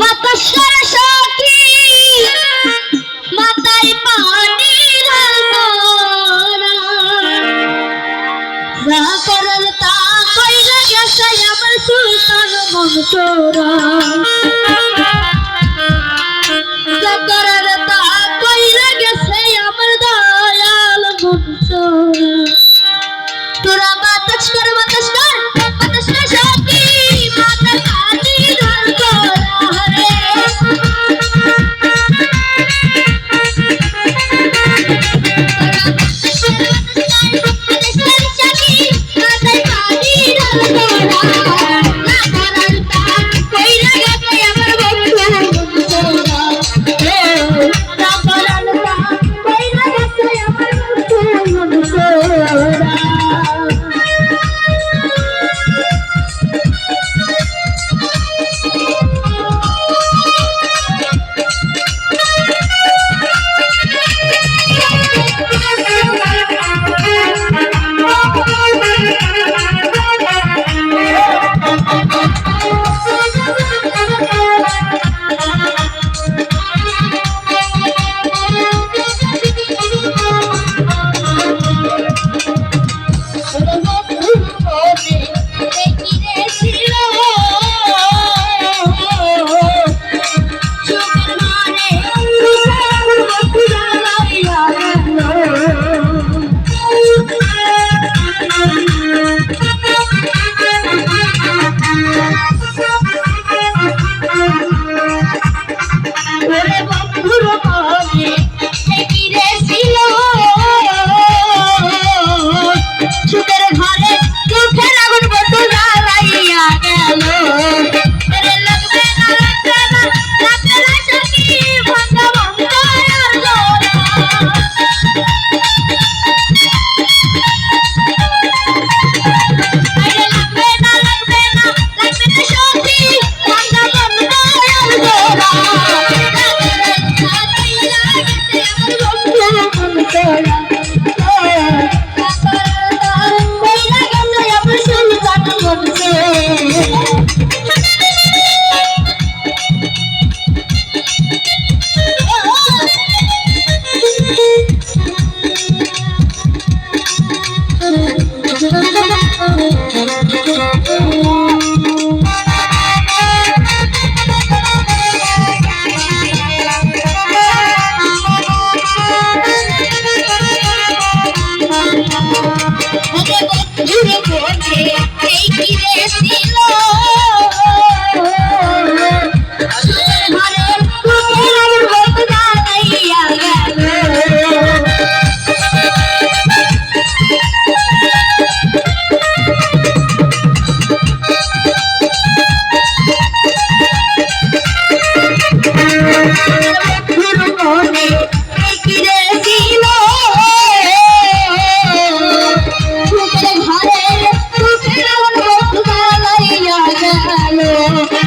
বাতাস করে সখী মাথায় পানি। যা করার তা কইরা করার Thank you.